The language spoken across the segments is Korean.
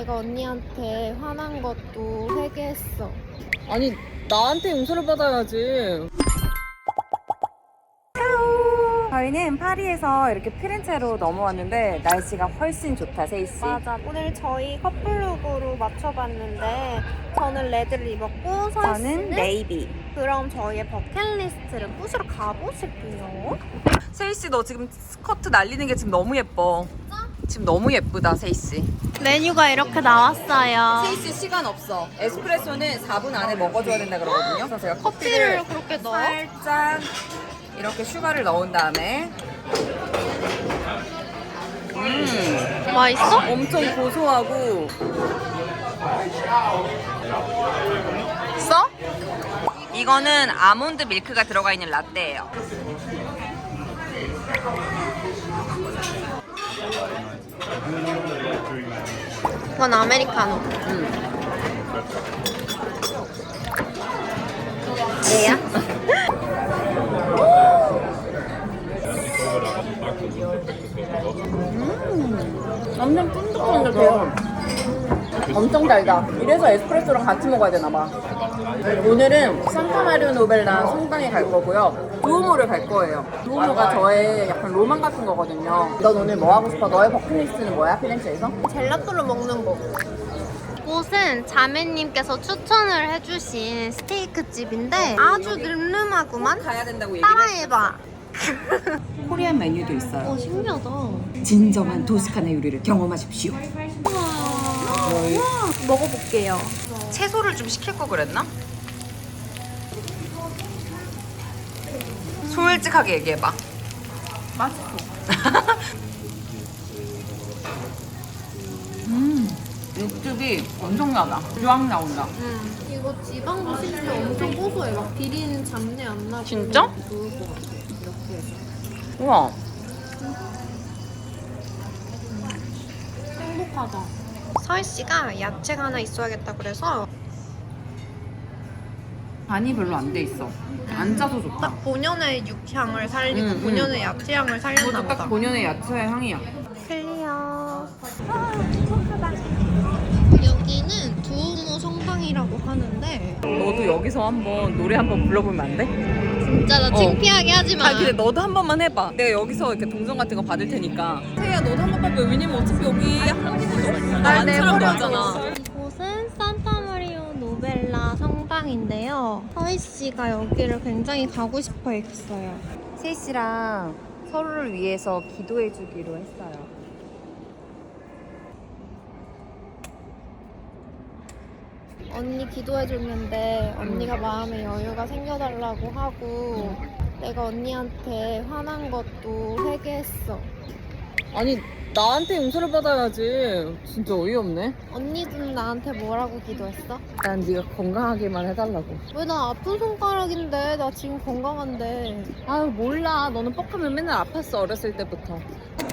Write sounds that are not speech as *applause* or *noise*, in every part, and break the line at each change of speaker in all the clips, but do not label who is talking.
내가 언니한테 화난 것도 회개했어.
아니 나한테 용서를 받아야지.
저희는 파리에서 이렇게 피렌체로 넘어왔는데 날씨가 훨씬 좋다, 세이씨.
맞아. 오늘 저희 커플룩으로 맞춰봤는데 저는 레드를 입었고
저는 네이비.
그럼 저희의 버킷리스트를 부시러 가보실게요.
세이씨 너 지금 스커트 날리는 게 지금 너무 예뻐. 지금 너무 예쁘다, 세이씨.
메뉴가 이렇게 나왔어요.
세이씨 시간 없어. 에스프레소는 4분 안에 먹어줘야 된다 그러거든요. 그래서 제가
커피를
커피를
그렇게 넣어?
살짝 이렇게 슈가를 넣은 다음에 음,
맛있어?
엄청 고소하고 써? 이거는 아몬드 밀크가 들어가 있는 라떼예요.
이건 아메리카노. 얘야?
엄청 쫀득쫀득해요. 엄청 달다. 이래서 에스프레소랑 같이 먹어야 되나 봐. 오늘은 산타마리오 노벨라 성당에 갈 거고요. 두오모를 갈 거예요. 두오모가 저의 약간 로망 같은 거거든요. 넌 오늘 뭐 하고 싶어? 너의 버킷리스트는 뭐야? 피렌체에서?
젤라또를 먹는 거. 이곳은 자매님께서 추천을 해주신 스테이크 집인데 아주 늠름하구만.
가야 된다고 얘기를
따라해봐. *laughs*
코리안 메뉴도 있어요.
어 신기하다.
진정한 도스카나 요리를 경험하십시오.
먹어볼게요.
채소를 좀 시킬 거 그랬나? 솔직하게 얘기해봐. 맛있어. *laughs* 음, 육즙이 엄청 나다. 쫙 나온다.
음, 이거 지방도 심지어 엄청 고소해. 막 비린 잡내 안 나고.
진짜?
좋을 것 같아. 이렇게 해서.
우와.
행복하다. 서희 씨가 야채가 하나 있어야겠다 그래서
간이 별로 안 돼 있어. 안 짜서 좋다.
딱 본연의 육향을 살리고
음, 음.
본연의 야채 향을 살렸나
이것도
보다.
딱 본연의 야채 향이야.
클리어. 여기는 두오모 성당이라고 하는데
너도 여기서 한번 노래 한번 불러보면 안 돼?
진짜 나
어.
창피하게 하지 마.
아 근데 너도 한 번만 해봐. 내가 여기서 이렇게 동전 같은 거 받을 테니까. 태야 너도 한 번만 해봐. 왜냐면 어차피 여기
날 내버려둬.
왔잖아.
이곳은 산타마리오 노벨라 성당인데요. 서희 씨가 여기를 굉장히 가고 싶어 했어요.
세이 씨랑 서로를 위해서 기도해 주기로 했어요.
언니 기도해줬는데 언니가 마음에 여유가 생겨달라고 하고 내가 언니한테 화난 것도 회개했어.
아니 나한테 용서를 받아야지. 진짜 어이없네.
언니는 나한테 뭐라고 기도했어?
난 네가 건강하게만 해달라고.
왜 나 아픈 손가락인데 나 지금 건강한데
아유 몰라. 너는 뻑하면 맨날 아팠어 어렸을 때부터.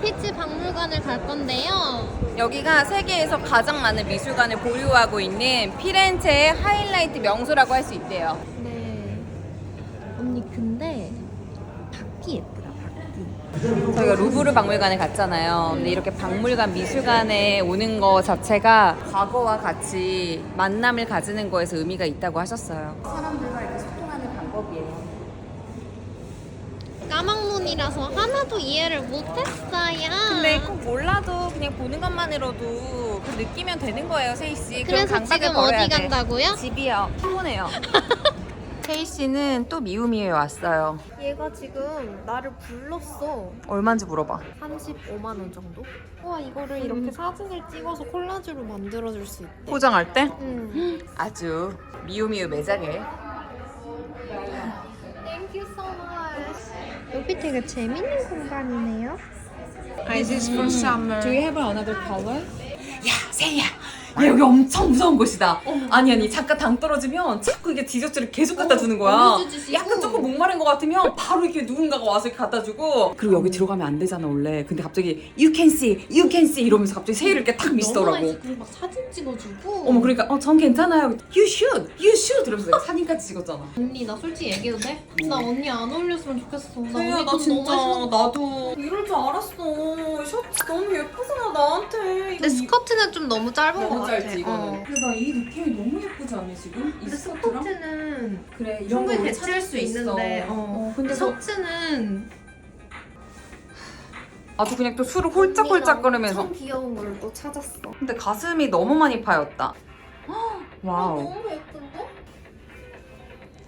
피치 박물관을 갈 건데요.
여기가 세계에서 가장 많은 미술관을 보유하고 있는 피렌체의 하이라이트 명소라고 할 수 있대요.
네. 언니 근데 바퀴 예쁘다 바퀴.
저희가 루브르 박물관에 갔잖아요. 근데 이렇게 박물관, 미술관에 오는 거 자체가 과거와 같이 만남을 가지는 거에서 의미가 있다고 하셨어요. 사람들과 이렇게 소통하는 방법이에요.
까막눈이라서 하나도 이해를 못했어요.
근데 꼭 몰라도 그냥 보는 것만으로도 그 느끼면 되는 거예요, 세희 씨. 그럼
그래서
강박을
지금
버려야
어디
돼.
간다고요?
집이요. 피곤해요. *laughs* 세희 씨는 또 미우미우에 왔어요.
얘가 지금 나를 불렀어.
얼마인지 물어봐.
35만 원 정도? 와 이거를 이렇게 사진을 찍어서 콜라주로 만들어줄 수 있대.
포장할 때
응. *gasps*
아주 미우미우 매장에
Thank you so much. 여기 되게 재밌는 공간이네요.
Do you have another color? 야, 세희야. 야 여기 엄청 무서운 곳이다. 아니 아니 잠깐 당 떨어지면 자꾸 이게 디저트를 계속 갖다 주는 거야.
너무
약간 조금 목마른 것 같으면 바로 이렇게 누군가가 와서 이렇게 갖다 주고 그리고 여기 들어가면 안 되잖아 원래. 근데 갑자기 you can see, you can see 이러면서 갑자기 세일을 이렇게 탁 미시더라고.
그리고 막 사진 찍어주고.
어머 그러니까 어 전 괜찮아요. You should, you should 이러면서 내가 사진까지 찍었잖아.
언니 나 솔직히 얘기해도 돼? 나 언니 안 어울렸으면 좋겠어. 나 언니 나돈
진짜 나도 이럴 줄 알았어. 셔츠 너무 예쁘잖아 나한테.
근데 스커트는 좀 너무 짧은 것 같아.
짧지 이거는.
어.
근데 나 이 느낌이 너무 예쁘지 않니 지금? 이
근데
스커트랑?
스커트는
그래 이런
충분히 대체할
찾을
수 있는데, 어.
어, 근데 저
셔츠는
아주 그냥 또 술을 홀짝홀짝거리면서
엄청 귀여운 걸 또 찾았어.
근데 가슴이 너무 많이 파였다 헉, 와우
너무 예쁜데?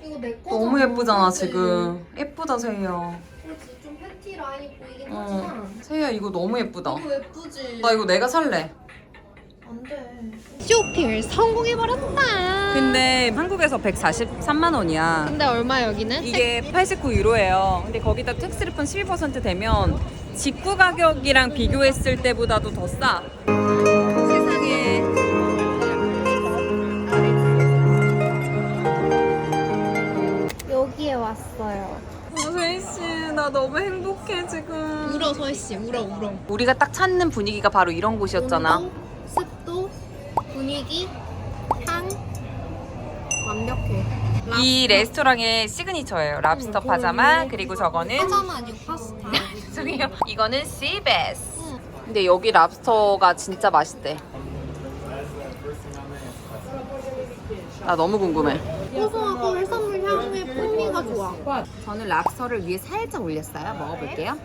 이거 내 거.
너무 예쁘잖아 지금 예쁘다 세희야
그렇지 좀 패티 라인이 보이긴
어.
하지만
세희야 이거 너무 예쁘다
이거 예쁘지.
나 이거 내가 살래.
쇼핑을 성공해버렸다.
근데 한국에서 143만 원이야
근데 얼마 여기는?
이게 89 유로예요 근데 거기다 택스 리펀 12% 되면 직구 가격이랑 비교했을 때보다도 더 싸. 세상에.
여기에 왔어요.
세희 씨, 나 너무 행복해 지금.
울어 서희 씨, 울어 울어.
우리가 딱 찾는 분위기가 바로 이런 곳이었잖아.
온도, 습도, 분위기, 향 완벽해.
이 레스토랑의 시그니처예요. 랍스터 파자마 그리고 저거는
파자마 아니고 파스타. *laughs*
저기요. 이거는 시베스.
응.
근데 여기 랍스터가 진짜 맛있대. 나 너무 궁금해.
고소하고 해산물 향의 풍미가 좋아.
저는 랍스터를 위에 살짝 올렸어요. 먹어볼게요.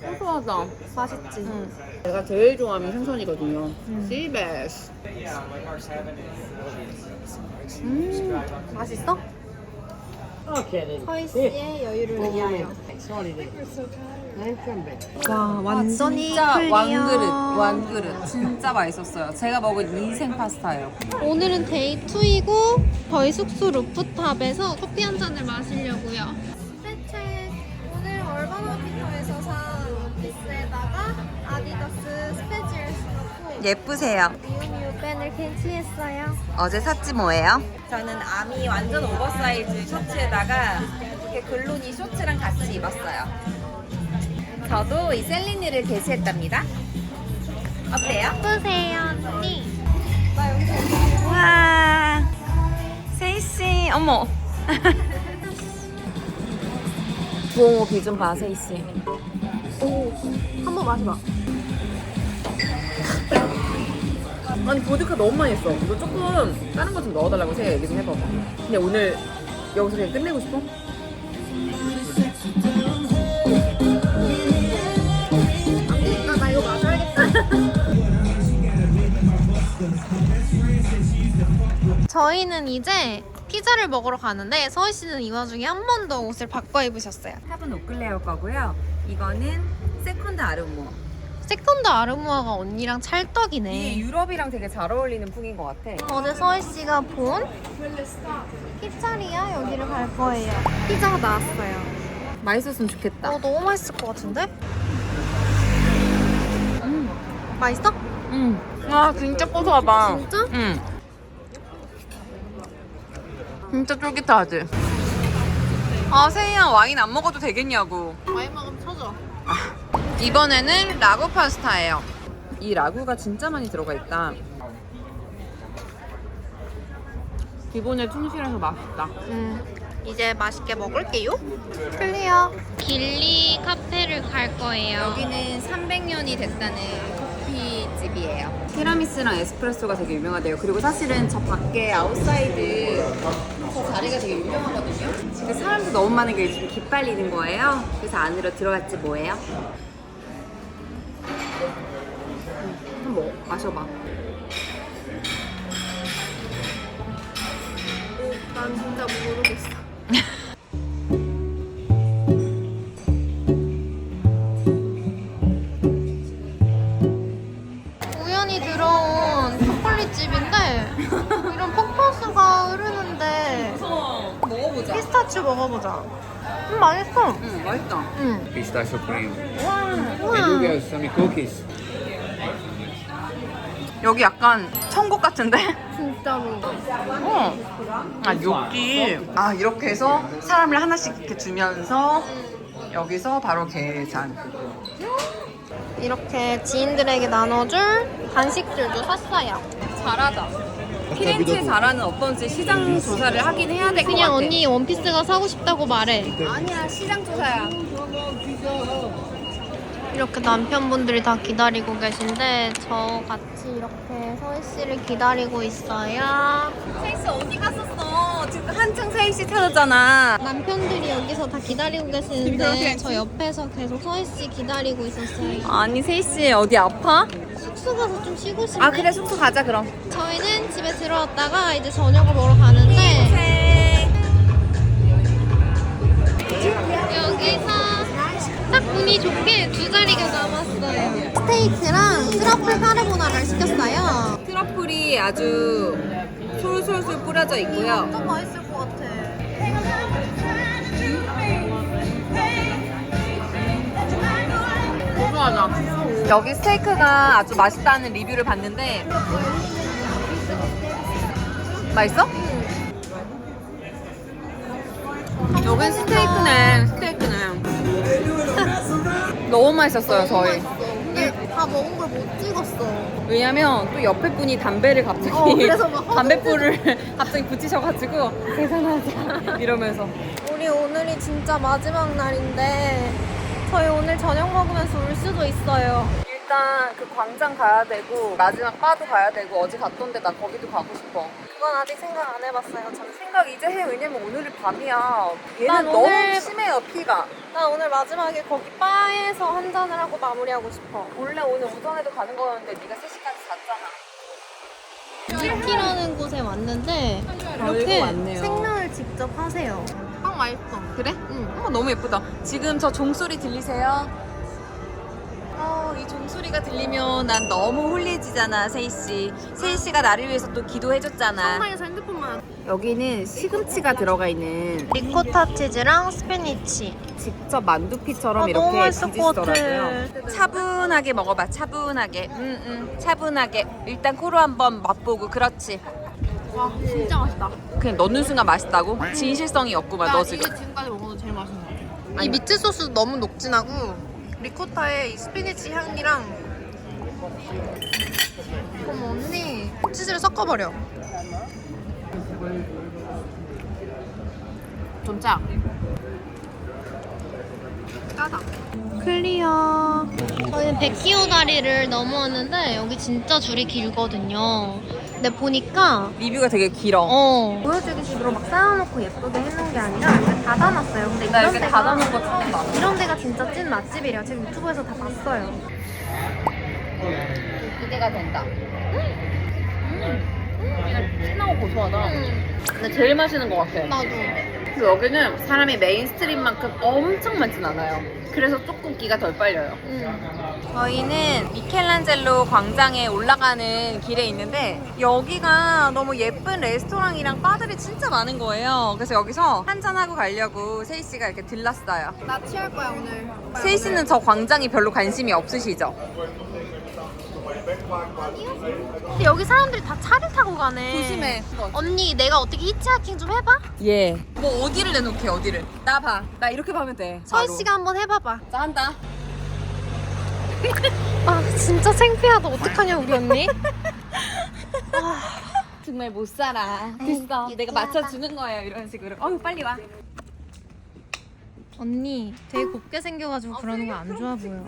고소하다.
맛있지.
응.
제가 제일 좋아하는 생선이거든요. 시베스.
음.
맛있어? 서희 씨의 여유를 위하여. 와 완전히
진짜. 완그릇, 완그릇. 진짜 맛있었어요. 제가 먹은 인생 파스타예요.
오늘은 데이 2이고 저희 숙소 루프탑에서 커피 한 잔을 마시려고요.
예쁘세요.
미우미우 펜을 캔치했어요.
어제 샀지 뭐예요? 저는 아미 완전 오버사이즈 셔츠에다가 이렇게 글로니 쇼츠랑 같이 입었어요. 저도 이 셀리니를 게시했답니다. 어때요?
예쁘세요 언니.
와, 세이씨, 어머. *laughs* 부엉오 비좀 봐, 세이씨.
한번 마셔봐.
아니 보드카 너무 많이 했어. 이거 조금 다른 거 좀 넣어달라고 새 얘기 좀 해봐봐. 근데 오늘 여기서 그냥 끝내고 싶어?
아, 나 이거 마셔야겠다. *laughs* 저희는 이제 피자를 먹으러 가는데 서희 씨는 이 와중에 한 번 더 옷을 바꿔 입으셨어요.
탑은 오클레어 거고요. 이거는 세컨드 아르모.
세컨드 아르무아가 언니랑 찰떡이네.
이게 유럽이랑 되게 잘 어울리는 풍인 것 같아.
어제 서희 씨가 본 피자리아 여기를 갈 거예요. 피자가 나왔어요.
맛있었으면 좋겠다.
어 너무 맛있을 것 같은데? 맛있어?
응. 아 진짜 고소하다.
진짜?
응. 진짜 쫄깃하지. 아 세희야 와인 안 먹어도 되겠냐고.
많이 먹으면 쳐줘.
이번에는 라구 파스타예요. 이 라구가 진짜 많이 들어가 있다. 기본에 충실해서 맛있다.
음, 이제 맛있게 먹을게요. 클리어. 길리 카페를 갈 거예요.
여기는 300년이 됐다는 커피집이에요. 티라미스랑 에스프레소가 되게 유명하대요. 그리고 사실은 저 밖에 아웃사이드 저 자리가 되게 유명하거든요. 근데 사람도 너무 많은 게 요즘 기빨리는 거예요. 그래서 안으로 들어갔지 뭐예요? 음, 한번 먹어. 마셔봐.
난 진짜 모르겠어. *laughs* 우연히 들어온 초콜릿 집인데 이런 폭포수가 흐르는데
먹어보자.
피스타치오 먹어보자. 음 맛있어.
응, 맛있다.
응.
And you get some cookies.
여기 약간 천국 같은데?
진짜로.
어. 아 여기 아 이렇게 해서 사람을 하나씩 이렇게 주면서 여기서 바로 계산.
이렇게 지인들에게 나눠줄 간식들도 샀어요.
잘하다. 피렌체 자라는 어떤지 시장 조사를 하긴 해야 될 것 같아.
그냥 언니 원피스가 사고 싶다고 말해.
아니야 시장 조사야.
이렇게 남편분들이 다 기다리고 계신데 저 같이 이렇게 서희 씨를 기다리고 있어요.
세이 씨 어디 갔었어? 지금 한창 세이 씨 찾았잖아.
남편들이 여기서 다 기다리고 계시는데 저 옆에서 계속 서희 씨 기다리고 있었어요.
아니 세이 씨 어디 아파?
숙소 가서 좀 쉬고 싶네.
아 그래 숙소 가자 그럼.
저희는 집에 들어왔다가 이제 저녁을 먹으러 가는데
네.
여기서 딱 운이 좋게 두 자리가 남았어요. 스테이크랑 트러플 카르보나라를 시켰어요.
트러플이 아주 솔솔솔 뿌려져 있고요.
완전 맛있을 것 같아.
고소하다. 여기 스테이크가 아주 맛있다는 리뷰를 봤는데 맛있어? 여긴 스테이크네, 스테이크네. *laughs* 너무 맛있었어요, 저희.
근데 다 먹은 걸 못 찍었어.
왜냐면 또 옆에 분이 담배를 갑자기
어, 그래서 막 *laughs*
담배불을 *laughs* 갑자기 붙이셔가지고 계산하자 이러면서
우리 오늘이 진짜 마지막 날인데 저희 오늘 저녁 먹으면서 울 수도 있어요.
일단 그 광장 가야 되고 마지막 바도 가야 되고 어제 갔던데 나 거기도 가고 싶어.
그건 아직 생각 안 해봤어요. 전
생각 이제 해 왜냐면 오늘이 밤이야. 얘는
난
너무
오늘-
심해요 피가.
나 오늘 마지막에 거기 바에서 한 잔을 하고 마무리하고 싶어.
원래 오늘 오전에도 가는 거였는데 네가 3시까지 잤잖아.
밀키라는 곳에 왔는데 이렇게
별거 많네요.
생면을 직접 하세요. 빵 맛있어.
그래? 응. 어, 너무 예쁘다. 지금 저 종소리 들리세요? 어, 이 종소리가 들리면 난 너무 홀리해지잖아, 세희 씨. 세희 씨가 나를 위해서 또 기도해줬잖아.
상방에서 핸드폰만.
여기는 시금치가 들어가 있는
리코타 치즈랑 스피니치.
직접 만두피처럼
아, 너무
이렇게
맛있을 것 같아.
뒤지시더라고요. 차분하게 먹어봐, 차분하게. 응, 응, 차분하게. 일단 코로 한번 맛보고, 그렇지.
와 진짜 맛있다.
그냥 넣는 순간 맛있다고? 진실성이 없구만, 너 지금.
지금까지 먹어도 제일 맛있는 것 같아. 이 미트 소스 너무 녹진하고 리코타의 이 스피니치 향이랑 어머 언니 치즈를 섞어버려.
좀 짜.
짜다. 클리어. 저희는 백기호 다리를 넘어왔는데 여기 진짜 줄이 길거든요. 근데 보니까
리뷰가 되게 길어.
어 보여주기 식으로 막 쌓아놓고 예쁘게 해놓은 게 아니라 이렇게 닫아놨어요. 근데
나
이런
이렇게
데가
닫아놓은 거 처음 봐.
이런 데가 진짜 찐 맛집이래요. 제가 유튜브에서 다 봤어요.
기대가 된다. 진하고 고소하다. 근데 제일 맛있는 것 같아.
나도.
그리고 여기는 사람이 메인스트림만큼 엄청 많진 않아요. 그래서 조금 기가 덜 빨려요.
응.
저희는 미켈란젤로 광장에 올라가는 길에 있는데 여기가 너무 예쁜 레스토랑이랑 바들이 진짜 많은 거예요. 그래서 여기서 한잔하고 가려고 세희 씨가 이렇게 들렀어요.
나 취할 거야 오늘.
세희 씨는 저 광장이 별로 관심이 없으시죠?
근데 여기 사람들이 다 차를 타고 가네. 언니 내가 어떻게 히치하킹 좀 해봐?
예. 뭐 어디를 내놓게 어디를? 나 봐. 나 이렇게 봐면 돼.
서희. 씨가 한번 해봐봐.
나 한다.
아 진짜 창피하다. 어떡하냐 우리 언니? *laughs*
정말 못 살아. 됐어. 내가 맞춰주는 거예요. 이런 식으로. 어휴 빨리 와.
언니 되게 곱게 생겨가지고 그러는 거 안 좋아 보여.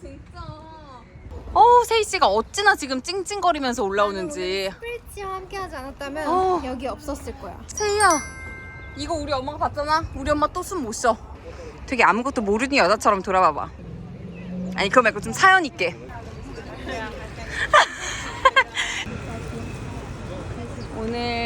진짜. 어우 세희 씨가 어찌나 지금 찡찡거리면서 올라오는지.
프리치와 함께 하지 않았다면
어.
여기 없었을 거야.
세희야, 이거 우리 엄마가 봤잖아. 우리 엄마 또 숨 못 쉬어. 되게 아무것도 모르는 여자처럼 돌아봐봐. 아니 그거 말고 좀 사연 있게. *laughs* 오늘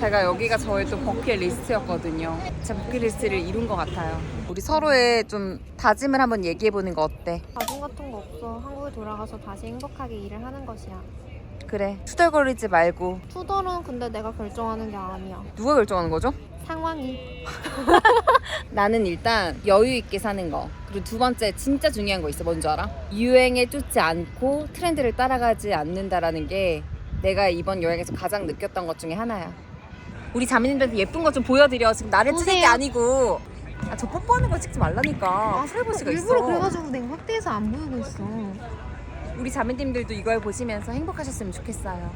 제가 여기가 저의 또 버킷리스트였거든요. 제 버킷리스트를 이룬 것 같아요. 우리 서로의 좀 다짐을 한번 얘기해보는 거 어때?
가슴 같은 거 없어. 한국에 돌아가서 다시 행복하게 일을 하는 것이야.
그래 투덜거리지 말고
투덜은 근데 내가 결정하는 게 아니야.
누가 결정하는 거죠?
상황이. *laughs*
나는 일단 여유 있게 사는 거. 그리고 두 번째 진짜 중요한 거 있어. 뭔지 알아? 유행에 쫓지 않고 트렌드를 따라가지 않는다라는 게 내가 이번 여행에서 가장 느꼈던 것 중에 하나야. 우리 자매님들한테 예쁜 거 좀 보여드려. 지금 나를 찍은 게
보세요.
아니고. 아, 저 뽀뽀하는 거 찍지 말라니까. 프라이버시가 있어.
일부러 그래가지고 내가 확대해서 안 보이고 있어.
우리 자매님들도 이걸 보시면서 행복하셨으면 좋겠어요.